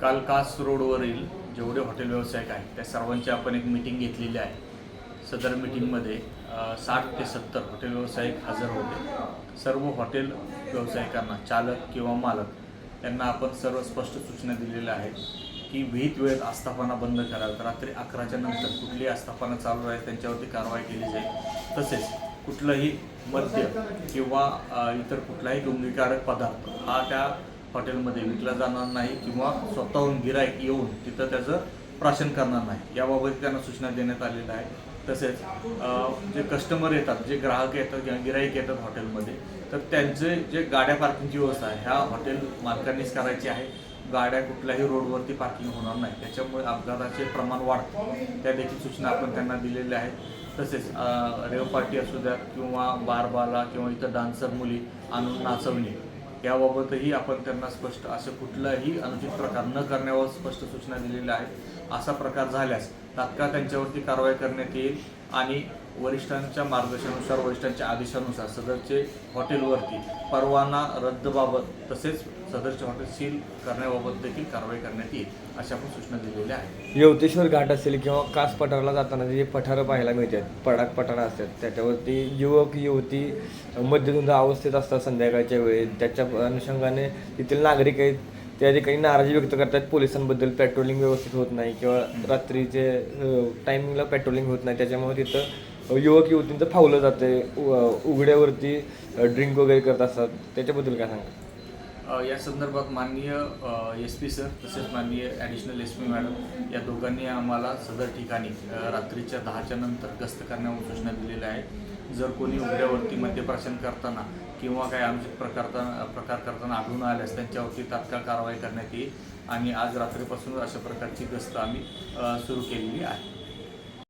काल कास रोडवरील जेवढे हॉटेल व्यावसायिक आहेत त्या सर्वांची आपण एक मिटिंग घेतलेली आहे. सदर मिटिंगमध्ये साठ ते सत्तर हॉटेल व्यावसायिक हजर होते. सर्व हॉटेल व्यावसायिकांना चालक किंवा मालक त्यांना आपण सर्व स्पष्ट सूचना दिलेल्या आहेत की विहित वेळेत आस्थापना बंद कराव्यात. रात्री अकराच्या नंतर कुठली आस्थापना चालू आहे त्यांच्यावरती कारवाई केली जाईल. तसेच कुठलंही मद्य किंवा इतर कुठलाही गुंगीकारक पदार्थ हा त्या हॉटेलमध्ये विकला जाणार नाही किंवा स्वतःहून गिराईक येऊन तिथं त्याचं प्राशन करणार नाही. याबाबत त्यांना सूचना देण्यात आलेल्या आहे तसेच जे कस्टमर येतात जे ग्राहक येतात किंवा गिराईक येतात हॉटेलमध्ये तर त्यांचे जे गाड्या पार्किंगची व्यवस्था आहे ह्या हॉटेल मालकांनीच करायची आहे. गाड्या कुठल्याही रोडवरती पार्किंग होणार नाही. त्याच्यामुळे अपघाताचे प्रमाण वाढतं. त्या देखील सूचना आपण त्यांना दिलेल्या आहेत. तसेच रेव पार्टी असू द्या किंवा बारबाला किंवा इतर डान्सर मुली आणून नाचवणे याबाबतही आपण त्यांना स्पष्ट असं कुठलाही अनुचित प्रकार न करण्यावर स्पष्ट सूचना दिलेल्या आहेत. असा प्रकार झाल्यास तात्काळ त्यांच्यावरती कारवाई करण्यात येईल आणि वरिष्ठांच्या मार्गदर्शनानुसार वरिष्ठांच्या आदेशानुसार सदरचे हॉटेलवरती परवाना रद्दबाबत तसेच सदरचे हॉटेल सील करण्याबाबत देखील कारवाई करण्यात येईल अशा पण सूचना दिलेल्या आहेत. यवतेश्वर घाट असेल किंवा कास पठाराला जाताना जे पठारं पाहायला मिळतात पडाक पठारं असतात त्याच्यावरती युवक युवती मध्यधुंद अवस्थेत असतात संध्याकाळच्या वेळेत त्याच्या अनुषंगाने तेथील नागरिक आहेत त्या ठिकाणी नाराजी व्यक्त करतात. पोलिसांबद्दल पेट्रोलिंग व्यवस्थित होत नाही किंवा रात्रीचे टायमिंगला पेट्रोलिंग होत नाही. त्याच्यामुळे तिथं युवक युवतींचं फावलं जाते उघड्यावरती ड्रिंक वगैरे करत असतात. त्याच्याबद्दल काय सांगा या संदर्भात माननीय एस पी सर तसेच माननीय ॲडिशनल एस पी मॅडम या दोघांनी आम्हाला सदर ठिकाणी रात्रीच्या दहाच्या नंतर गस्त करण्यावर सूचना दिलेल्या आहेत. जर कोणी उघड्यावरती मद्यप्राशन करताना किंवा काही अनुचित प्रकारता प्रकार करताना आढळून आल्यास त्यांच्यावरती तात्काळ कारवाई करण्यात येईल. आणि आज रात्रीपासून अशा प्रकारची गस्त आम्ही सुरू केलेली आहे.